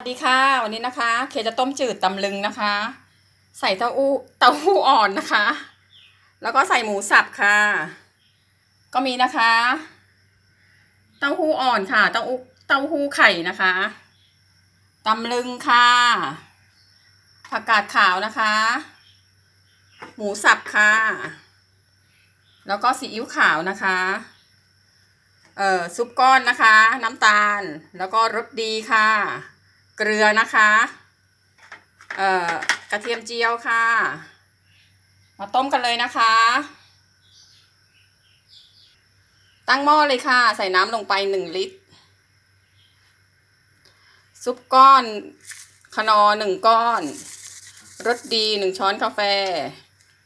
สวัสดีค่ะ วันนี้นะคะ เคจะต้มจืดตำลึงนะคะ ใส่เต้าหู้เต้าหู้อ่อนนะคะ แล้วก็ใส่หมูสับค่ะ ก็มีนะคะ เต้าหู้อ่อนค่ะ เต้าหู้เต้าหู้ไข่นะคะตำลึงค่ะ ผักกาดขาวนะคะ หมูสับค่ะ แล้วก็ซีอิ๊วขาวนะคะเอ่อซุปก้อนนะคะ น้ำตาลแล้วก็รสดีค่ะ เกลือนะคะเอ่อกระเทียมเจียวค่ะ มาต้มกันเลยนะคะ ตั้งหม้อเลยค่ะ ใส่น้ำลงไปหนึ่งลิตร ซุปก้อนคนอหนึ่งก้อนรสดีหนึ่งช้อนกาแฟ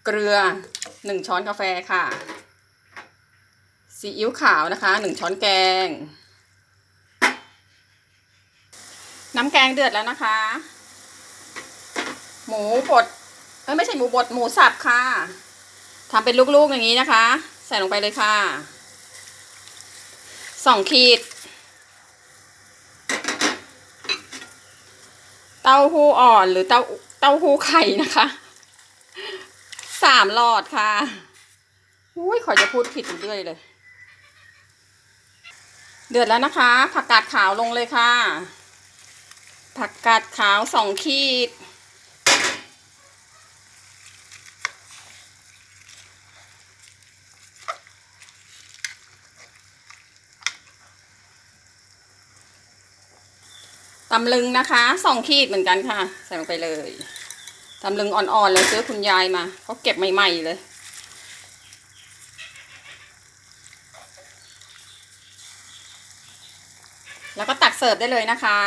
เกลือหนึ่งช้อนกาแฟค่ะซีอิ๊วขาวนะคะหนึ่งช้อนแกง น้ำแกงเดือดแล้วนะคะ หมูบดเอ้ยไม่ใช่หมูบดหมูสับค่ะทำเป็นลูกๆอย่างนี้นะคะ ใส่ลงไปเลยค่ะสองขีด เต้าหู้อ่อนหรือเต้าเต้าหู้ไข่นะคะสามหลอดค่ะอุ้ยขอจะพูดผิดเรื่อยเลย เดือดแล้วนะคะ ผักกาดขาวลงเลยค่ะ ผักกาดขาวสองขีด ตำลึงนะคะสองขีดเหมือนกันค่ะ ใส่ลงไปเลยตำลึงอ่อนๆเลยซื้อคุณยายมาเขาเก็บใหม่ๆเลยแล้วก็ตักเสิร์ฟได้เลยนะคะ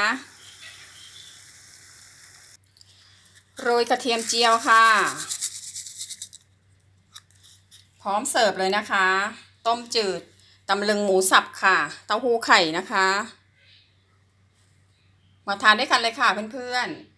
โรยกระเทียมเจียวค่ะ พร้อมเสิร์ฟเลยนะคะ ต้มจืดตำลึงหมูสับค่ะ เต้าหู้ไข่นะคะ มาทานด้วยกันเลยค่ะเพื่อนๆ